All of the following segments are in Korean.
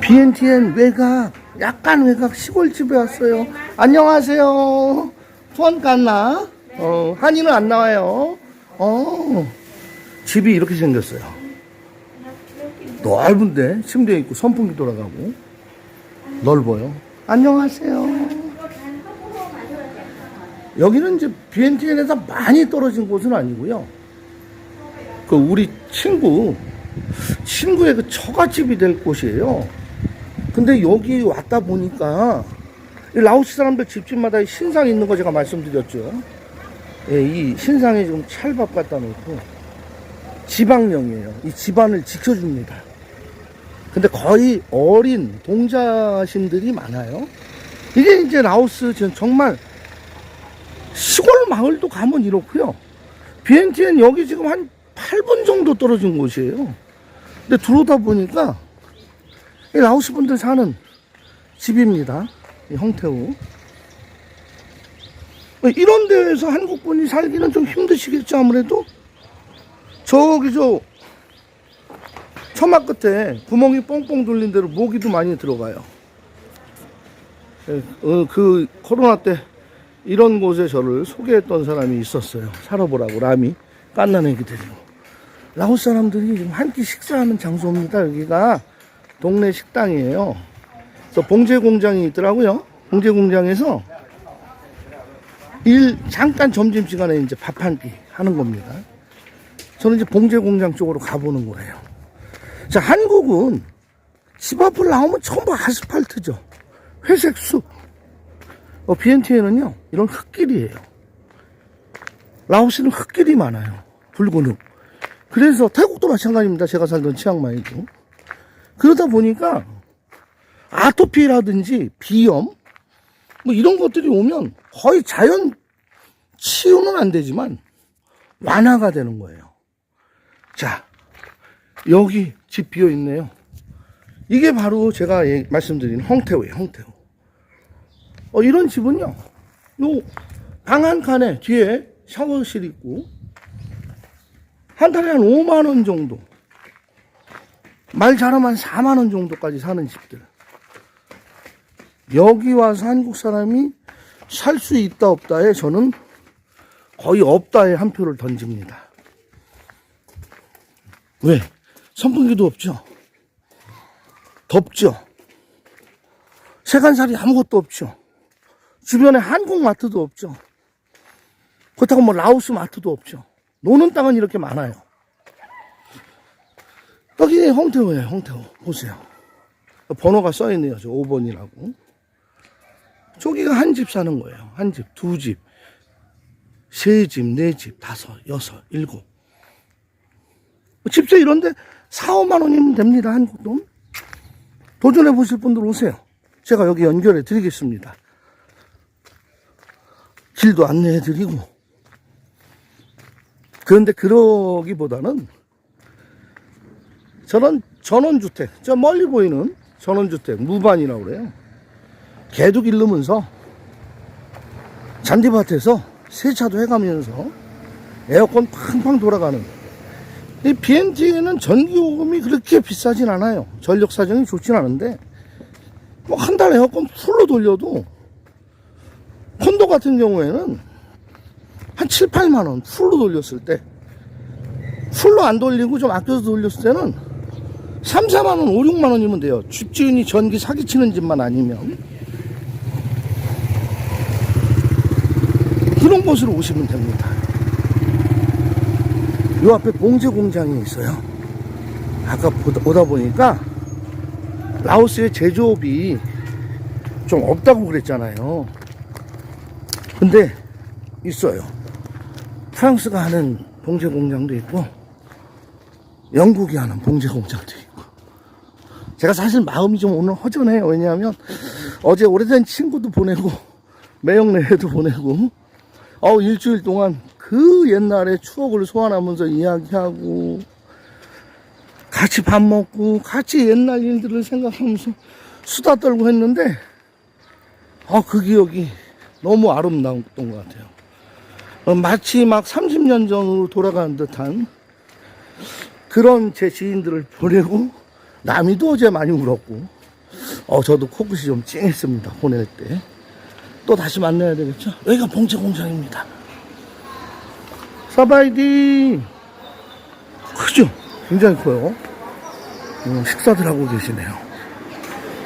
BNTN 외곽, 약간 외곽 시골집에 왔어요. 안녕하세요. 수원 갔나? 어, 한이는 안 나와요. 어, 집이 이렇게 생겼어요. 넓은데, 침대 있고, 선풍기 돌아가고, 넓어요. 안녕하세요. 여기는 이제 BNTN에서 많이 떨어진 곳은 아니고요. 그 우리 친구, 친구의 그 처갓집이 될 곳이에요. 근데 여기 왔다 보니까 이 라오스 사람들 집집마다 이 신상 있는 거 제가 말씀드렸죠. 예, 이 신상에 지금 찰밥 갖다 놓고 지방령이에요. 이 집안을 지켜줍니다. 근데 거의 어린 동자신들이 많아요. 이게 이제 라오스 정말 시골 마을도 가면 이렇고요. BNTN 여기 지금 한 8분 정도 떨어진 곳이에요. 근데 들어오다 보니까 이 라오스 분들 사는 집입니다. 이 홍태우. 이런 데에서 한국 분이 살기는 좀 힘드시겠죠, 아무래도? 저기 저 처마 끝에 구멍이 뻥뻥 뚫린 대로 모기도 많이 들어가요. 예, 어, 그 코로나 때 이런 곳에 저를 소개했던 사람이 있었어요. 살아보라고 라미 깐난 애기 데리고. 라오스 사람들이 한 끼 식사하는 장소입니다. 여기가 동네 식당이에요. 그래서 봉제 공장이 있더라고요. 봉제 공장에서 일 잠깐 점심 시간에 이제 밥 한 끼 하는 겁니다. 저는 이제 봉제 공장 쪽으로 가보는 거예요. 자, 한국은 집 앞을 나오면 전부 아스팔트죠. 회색 숲. 어, BNT에는요, 이런 흙길이에요. 라오스는 흙길이 많아요. 붉은 흙. 그래서 태국도 마찬가지입니다. 제가 살던 치앙마이도. 그러다 보니까 아토피라든지 비염, 뭐 이런 것들이 오면 거의 자연 치유는 안 되지만 완화가 되는 거예요. 자, 여기 집 비어 있네요. 이게 바로 제가 예- 말씀드린 홍태우예요, 홍태우. 어, 이런 집은요, 요 방 한 칸에 뒤에 샤워실 있고, 한 달에 한 5만원 정도. 말 잘하면 4만원 정도까지 사는 집들. 여기 와서 한국 사람이 살 수 있다 없다에 저는 거의 없다에 한 표를 던집니다. 왜? 선풍기도 없죠? 덥죠? 세간살이 아무것도 없죠? 주변에 한국 마트도 없죠? 그렇다고 뭐 라오스 마트도 없죠? 노는 땅은 이렇게 많아요. 여기 홍태호예요, 홍태호. 보세요. 번호가 써있네요, 저 5번이라고. 저기가 한 집 사는 거예요. 한 집, 두 집, 세 집, 네 집, 다섯, 여섯, 일곱. 집세 이런데 4, 5만 원이면 됩니다. 한국 돈. 도전해 보실 분들 오세요. 제가 여기 연결해 드리겠습니다. 길도 안내해 드리고. 그런데 그러기보다는 저런 전원주택, 저 멀리 보이는 전원주택, 무반이라고 그래요. 개도 기르면서 잔디밭에서 세차도 해가면서 에어컨 팡팡 돌아가는 이 BNT에는 전기요금이 그렇게 비싸진 않아요. 전력 사정이 좋진 않은데 뭐 한 달 에어컨 풀로 돌려도 콘도 같은 경우에는 한 7, 8만 원 풀로 돌렸을 때 풀로 안 돌리고 좀 아껴서 돌렸을 때는 3, 4만 원, 5, 6만 원이면 돼요. 집주인이 전기 사기치는 집만 아니면 그런 곳으로 오시면 됩니다. 요 앞에 봉제 공장이 있어요. 아까 보다, 오다 보니까 라오스의 제조업이 좀 없다고 그랬잖아요. 근데 있어요. 프랑스가 하는 봉제 공장도 있고 영국이 하는 봉제 공장도 있고 제가 사실 마음이 좀 오늘 허전해요. 왜냐하면 어제 오래된 친구도 보내고 매형네도 보내고 어 일주일 동안 그 옛날의 추억을 소환하면서 이야기하고 같이 밥 먹고 같이 옛날 일들을 생각하면서 수다 떨고 했는데 어 그 기억이 너무 아름다웠던 것 같아요. 어, 마치 막 30년 전으로 돌아가는 듯한 그런 제 지인들을 보내고 남이도 어제 많이 울었고 어, 저도 코끝이 좀 찡했습니다. 보낼 때. 또 다시 만나야 되겠죠? 여기가 봉제 공장입니다. 사바이디. 크죠? 굉장히 커요. 음, 식사들 하고 계시네요.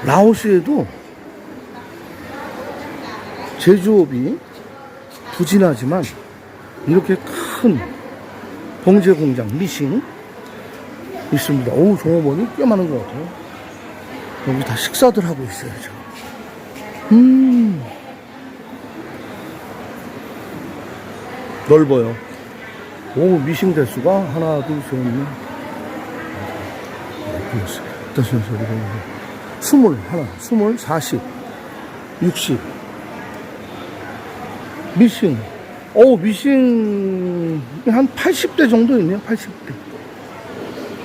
라오스에도 제조업이 부진하지만 이렇게 큰 봉제 공장 미싱 있습니다. 오, 종업원이 꽤 많은 것 같아요. 여기 다 식사들 하고 있어요, 지금. 음. 넓어요. 오, 미싱 대수가 하나, 둘, 셋, 넷. 다섯, 여섯, 일곱. 스물, 하나, 스물, 사십, 육십. 미싱. 오, 미싱, 한 80대 정도 있네요, 80대.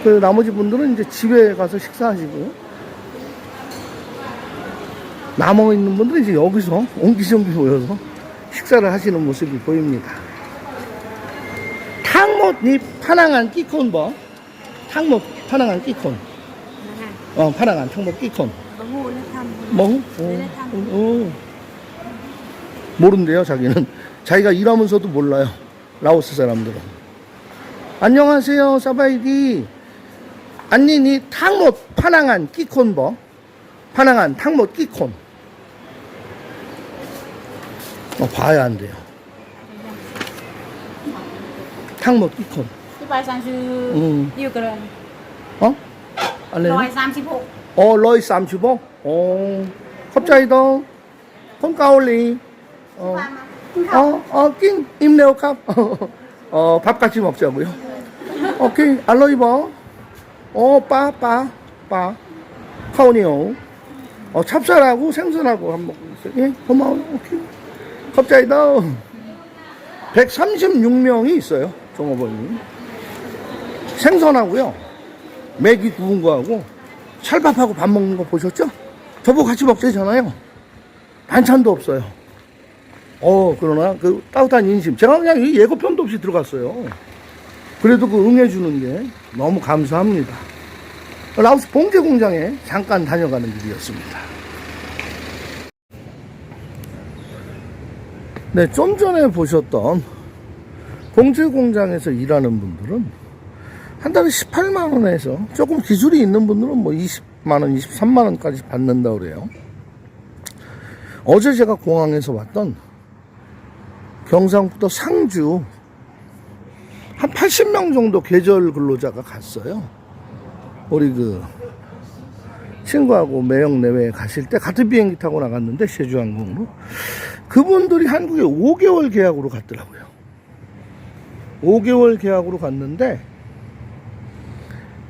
그 나머지 분들은 이제 집에 가서 식사하시고 남아 있는 분들은 이제 여기서 옹기종기 모여서 식사를 하시는 모습이 보입니다. 탕못이 파낭한 끼콘 뭐? 탕못 파낭한 끼콘. 어, 파낭한 탕못 끼콘. 뭐? 어, 어. 모른대요, 자기는. 자기가 일하면서도 몰라요. 라오스 사람들은. 안녕하세요, 사바이디. 안니니 탕못 파낭한 끼콘 뭐? 파낭한 탕못 끼콘. 어, 봐야 안 돼요. 탕못 끼콘. Thứ ba sang sư 음. Yêu cờ 어? 알레? Rồi giam chi bộ 어, 러이 쌈주보? 어, 갑자기 더, 콘까올리. 어, 어, 어, 낀, 임내오 값. 어, 밥 같이 먹자고요. 오케이, 알로이버. 어, 빠, 빠, 빠. 카오니오. 어, 찹쌀하고 생선하고 한 먹고 있어요. 예, 고마워. 오케이. 갑자기 더. 136명이 있어요. 종업원이. 생선하고요. 맥이 구운 거하고 찰밥하고 밥 먹는 거 보셨죠? 저보고 같이 먹자잖아요. 반찬도 없어요. 어, 그러나 그 따뜻한 인심. 제가 그냥 이 예고편도 없이 들어갔어요. 그래도 그 응해주는 게 너무 감사합니다. 라오스 봉제 공장에 잠깐 다녀가는 길이었습니다. 네, 좀 전에 보셨던 봉제 공장에서 일하는 분들은 한 달에 18만 원에서 조금 기술이 있는 분들은 뭐 20만 원, 23만 원까지 받는다 그래요. 어제 제가 공항에서 왔던 경상북도 상주 한 80명 정도 계절 근로자가 갔어요. 우리 그 친구하고 매형 내외에 가실 때 같은 비행기 타고 나갔는데 제주항공으로 그분들이 한국에 5개월 계약으로 갔더라고요. 5개월 계약으로 갔는데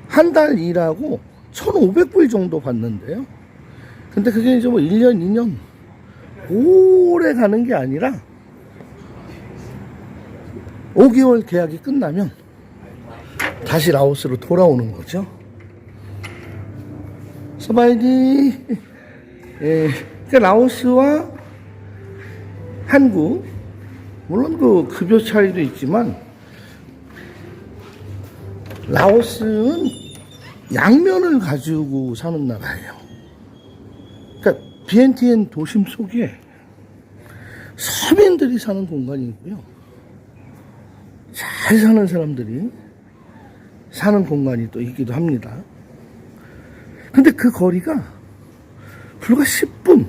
한 달 일하고 1,500불 정도 받는데요. 근데 그게 이제 뭐 1년, 2년 오래 가는 게 아니라 5개월 계약이 끝나면 다시 라오스로 돌아오는 거죠. 서바이디. 예, 그 라오스와 한국, 물론 그 급여 차이도 있지만 라오스는 양면을 가지고 사는 나라예요. 그러니까 비엔티엔 도심 속에 서민들이 사는 공간이고요. 잘 사는 사람들이 사는 공간이 또 있기도 합니다. 근데 그 거리가 불과 10분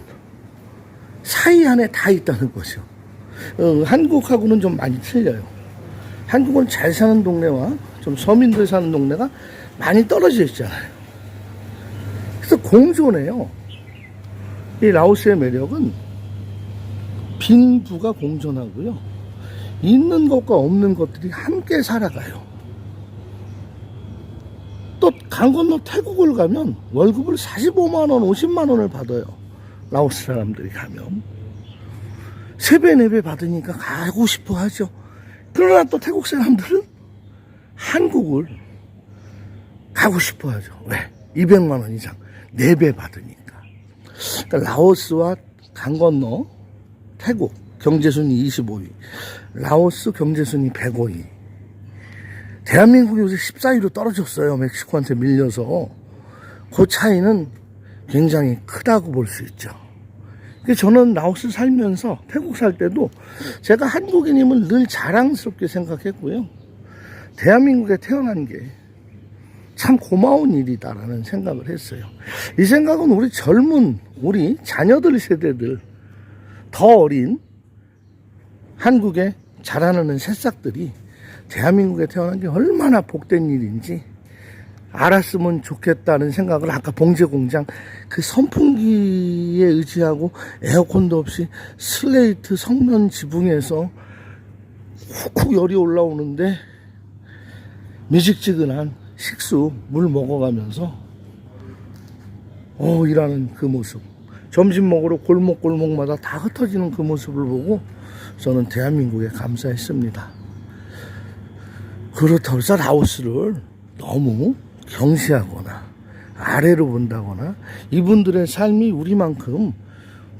사이 안에 다 있다는 거죠. 어, 한국하고는 좀 많이 틀려요. 한국은 잘 사는 동네와 좀 서민들 사는 동네가 많이 떨어져 있잖아요. 그래서 공존해요. 이 라오스의 매력은 빈부가 공존하고요. 있는 것과 없는 것들이 함께 살아가요. 또 강 건너 태국을 가면 월급을 45만 원, 50만 원을 받아요. 라오스 사람들이 가면. 세배네 배 받으니까 가고 싶어 하죠. 그러나 또 태국 사람들은 한국을 가고 싶어 하죠. 왜? 200만 원 이상. 4배 받으니까. 그러니까 라오스와 강 건너 태국 경제순위 25위. 라오스 경제순위 105위. 대한민국이 요새 14위로 떨어졌어요. 멕시코한테 밀려서. 그 차이는 굉장히 크다고 볼 수 있죠. 그 저는 라오스 살면서 태국 살 때도 제가 한국인임을 늘 자랑스럽게 생각했고요. 대한민국에 태어난 게 참 고마운 일이다라는 생각을 했어요. 이 생각은 우리 젊은 우리 자녀들 세대들 더 어린 한국에 자라나는 새싹들이 대한민국에 태어난 게 얼마나 복된 일인지 알았으면 좋겠다는 생각을 아까 봉제공장 그 선풍기에 의지하고 에어컨도 없이 슬레이트 성면 지붕에서 훅훅 열이 올라오는데 미직지근한 식수 물 먹어가면서 어 일하는 그 모습. 점심 먹으러 골목골목마다 다 흩어지는 그 모습을 보고 저는 대한민국에 감사했습니다. 그렇다고 해서 라오스를 너무 경시하거나 아래로 본다거나 이분들의 삶이 우리만큼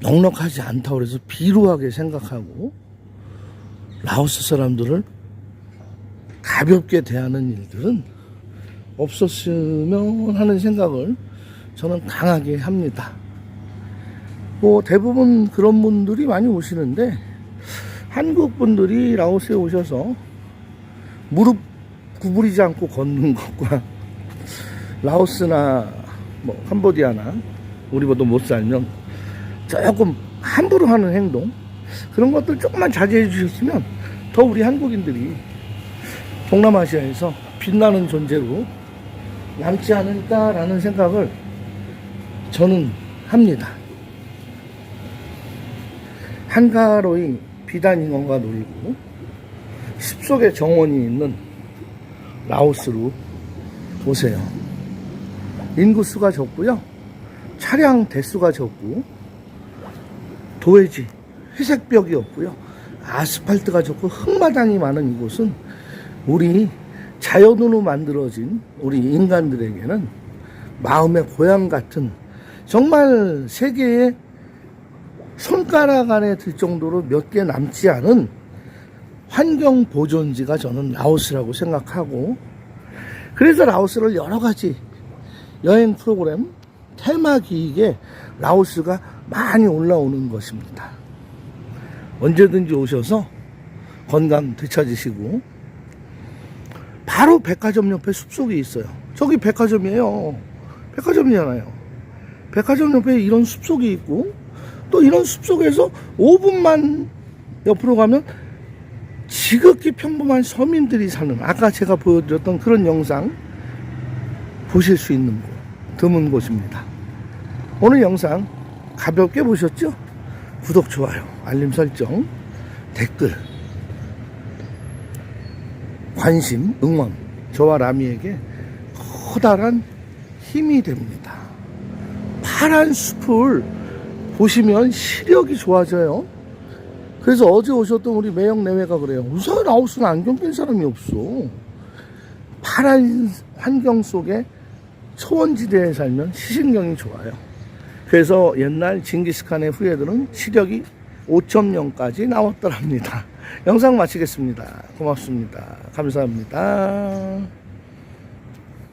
넉넉하지 않다고 해서 비루하게 생각하고 라오스 사람들을 가볍게 대하는 일들은 없었으면 하는 생각을 저는 강하게 합니다. 뭐 대부분 그런 분들이 많이 오시는데 한국 분들이 라오스에 오셔서 무릎 구부리지 않고 걷는 것과 라오스나 뭐 캄보디아나 우리보다 못 살면 조금 함부로 하는 행동 그런 것들 조금만 자제해 주셨으면 더 우리 한국인들이 동남아시아에서 빛나는 존재로 남지 않을까라는 생각을 저는 합니다. 한가로이 비단 인원과 놀고 숲속에 정원이 있는 라오스로 오세요. 인구수가 적고요. 차량 대수가 적고 도해지 회색 벽이 없고요. 아스팔트가 적고 흙마당이 많은 이곳은 우리 자연으로 만들어진 우리 인간들에게는 마음의 고향 같은 정말 세계의 손가락 안에 들 정도로 몇 개 남지 않은 환경 보존지가 저는 라오스라고 생각하고 그래서 라오스를 여러 가지 여행 프로그램 테마 기획에 라오스가 많이 올라오는 것입니다. 언제든지 오셔서 건강 되찾으시고 바로 백화점 옆에 숲속이 있어요. 저기 백화점이에요. 백화점이잖아요. 백화점 옆에 이런 숲속이 있고 또 이런 숲속에서 5분만 옆으로 가면 지극히 평범한 서민들이 사는 아까 제가 보여드렸던 그런 영상 보실 수 있는 곳 드문 곳입니다. 오늘 영상 가볍게 보셨죠? 구독, 좋아요, 알림 설정, 댓글, 관심, 응원, 저와 라미에게 커다란 힘이 됩니다. 파란 숲을 보시면 시력이 좋아져요. 그래서 어제 오셨던 우리 매형 내외가 그래요. 우선 라오스는 안경 낀 사람이 없어. 파란 환경 속에 초원지대에 살면 시신경이 좋아요. 그래서 옛날 징기스칸의 후예들은 시력이 5.0까지 나왔더랍니다. 영상 마치겠습니다. 고맙습니다. 감사합니다.